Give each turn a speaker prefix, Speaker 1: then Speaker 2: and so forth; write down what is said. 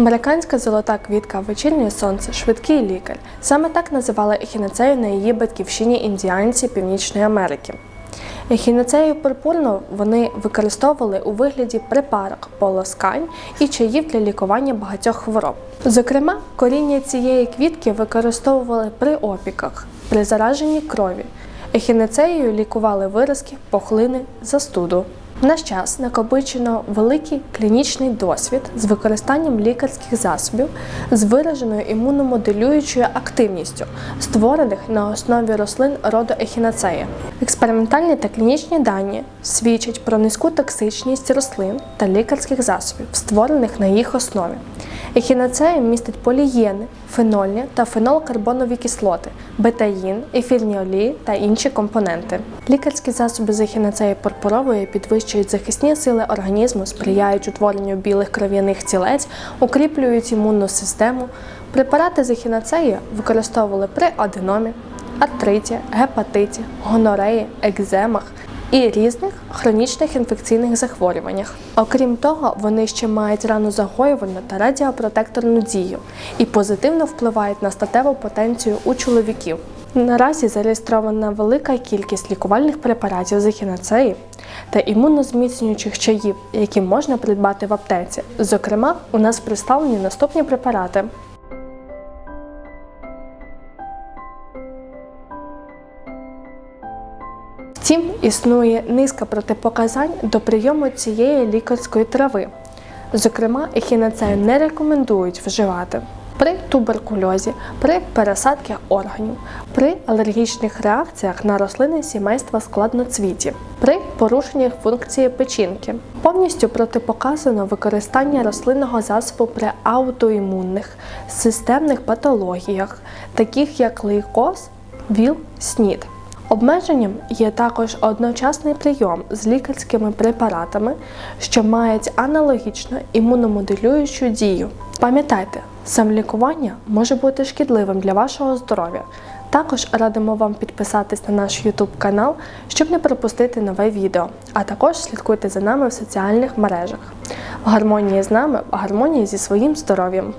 Speaker 1: Американська золота квітка, вечірнє сонце, швидкий лікар. Саме так називали ехінацею на її батьківщині індіанці Північної Америки. Ехінацею пурпурну вони використовували у вигляді припарок, полоскань і чаїв для лікування багатьох хвороб. Зокрема, коріння цієї квітки використовували при опіках, при зараженні крові. Ехінацеєю лікували виразки, пухлини, застуду. В наш час накопичено великий клінічний досвід з використанням лікарських засобів з вираженою імуномоделюючою активністю, створених на основі рослин роду ехінацея. Експериментальні та клінічні дані свідчать про низьку токсичність рослин та лікарських засобів, створених на їх основі. Ехінацея містить полієни, фенольні та фенолкарбонові кислоти, бетаїн, ефірні олії та інші компоненти. Лікарські засоби з ехінацеї пурпурової підвищують захисні сили організму, сприяють утворенню білих кров'яних цілець, укріплюють імунну систему. Препарати з ехінацеї використовували при аденомі, артриті, гепатиті, гонореї, екземах і різних хронічних інфекційних захворюваннях. Окрім того, вони ще мають ранозагоювальну та радіопротекторну дію і позитивно впливають на статеву потенцію у чоловіків. Наразі зареєстрована велика кількість лікувальних препаратів з ехінацеї та імунозміцнюючих чаїв, які можна придбати в аптеці. Зокрема, у нас представлені наступні препарати. Втім, існує низка протипоказань до прийому цієї лікарської трави. Зокрема, ехінацею не рекомендують вживати при туберкульозі, при пересадці органів, при алергічних реакціях на рослини сімейства складноцвіті, при порушеннях функції печінки. Повністю протипоказано використання рослинного засобу при аутоімунних системних патологіях, таких як лейкоз, ВІЛ, СНІД. Обмеженням є також одночасний прийом з лікарськими препаратами, що мають аналогічно імуномоделюючу дію. Пам'ятайте, самолікування може бути шкідливим для вашого здоров'я. Також радимо вам підписатись на наш YouTube канал, щоб не пропустити нове відео, а також слідкуйте за нами в соціальних мережах. В гармонії з нами, в гармонії зі своїм здоров'ям.